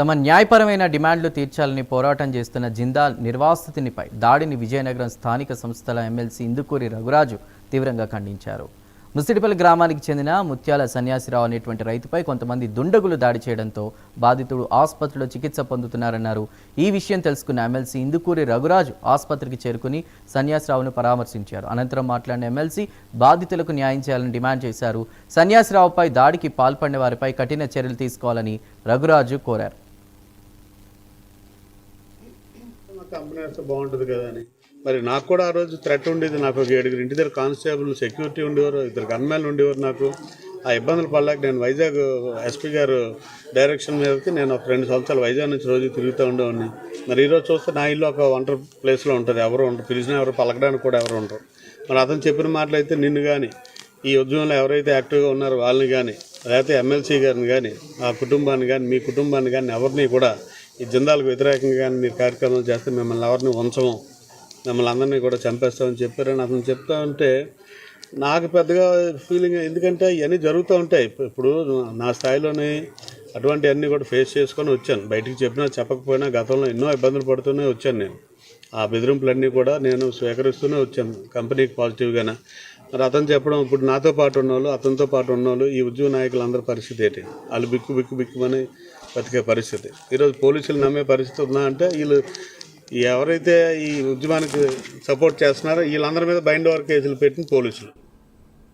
తమ న్యాయపరమైన డిమాండ్లు తీర్చాలని పోరాటం చేస్తున్న జిందాల్ నిర్వాసితునిపై దాడిని విజయనగరం స్థానిక సంస్థల ఎమ్మెల్సీ ఇందుకూరి రఘురాజు తీవ్రంగా ఖండించారు. ముసిడిపల్లి గ్రామానికి చెందిన ముత్యాల సన్యాసిరావు అనేటువంటి రైతుపై కొంతమంది దుండగులు దాడి చేయడంతో బాధితుడు ఆసుపత్రిలో చికిత్స పొందుతున్నారన్నారు. ఈ విషయం తెలుసుకున్న ఎమ్మెల్సీ ఇందుకూరి రఘురాజు ఆసుపత్రికి చేరుకుని సన్యాసిరావును పరామర్శించారు. అనంతరం మాట్లాడిన ఎమ్మెల్సీ బాధితులకు న్యాయం చేయాలని డిమాండ్ చేశారు. సన్యాసిరావుపై దాడికి పాల్పడిన వారిపై కఠిన చర్యలు తీసుకోవాలని రఘురాజు కోరారు మా కంపెనీ వస్తే బాగుంటుంది కదా అని. మరి నాకు కూడా ఆ రోజు థ్రెట్ ఉండేది నాకు ఒక ఏడుగురు ఇంటి దగ్గర కానిస్టేబుల్ సెక్యూరిటీ ఉండేవారు ఇద్దరు గన్మెన్లు ఉండేవారు నాకు. ఆ ఇబ్బందులు పడలేక నేను వైజాగ్ ఎస్పీ గారు డైరెక్షన్ మీదకి నేను ఒక రెండు సంవత్సరాలు వైజాగ్ నుంచి రోజు తిరుగుతూ ఉండేవాడిని. మరి ఈరోజు చూస్తే నా ఇల్లు ఒక వంటర్ ప్లేస్లో ఉంటుంది. ఎవరు ఉండరు. పిలిచినా ఎవరు పలకడానికి కూడా ఎవరు ఉండరు. మరి అతను చెప్పిన మాటలు అయితే నిన్ను కానీ ఈ ఉద్యమంలో ఎవరైతే యాక్టివ్గా ఉన్నారో వాళ్ళని కానీ లేకపోతే ఎమ్మెల్సీ గారిని కానీ ఆ కుటుంబాన్ని కానీ మీ కుటుంబాన్ని కానీ ఎవరిని కూడా ఈ జిందాలకు వ్యతిరేకంగా కానీ మీరు కార్యక్రమాలు చేస్తే మిమ్మల్ని ఎవరిని ఉంచము. మిమ్మల్ని అందరినీ కూడా చంపేస్తామని చెప్పారని అతను చెప్తా ఉంటే నాకు పెద్దగా ఫీలింగ్ ఎందుకంటే ఇవన్నీ జరుగుతూ ఉంటాయి. ఇప్పుడు నా స్థాయిలోని అటువంటి అన్నీ కూడా ఫేస్ చేసుకొని వచ్చాను. బయటికి చెప్పినా చెప్పకపోయినా గతంలో ఎన్నో ఇబ్బందులు పడుతూనే వచ్చాను నేను. ఆ బెదిరింపులన్నీ కూడా నేను స్వీకరిస్తూనే వచ్చాను. కంపెనీకి పాజిటివ్గానే మరి అతను చెప్పడం ఇప్పుడు నాతో పాటు ఉన్నోళ్ళు అతనితో పాటు ఉన్నోళ్ళు ఈ ఉద్యోగ నాయకులందరి పరిస్థితి ఏంటి? వాళ్ళు బిక్కు బిక్కు బిక్కుమని బతికే పరిస్థితి. ఈరోజు పోలీసులు నమ్మే పరిస్థితి ఉందా అంటే వీళ్ళు ఎవరైతే ఈ ఉద్యమానికి సపోర్ట్ చేస్తున్నారో వీళ్ళందరి మీద బైండ్ ఓవర్ కేసులు పెట్టిన పోలీసులు.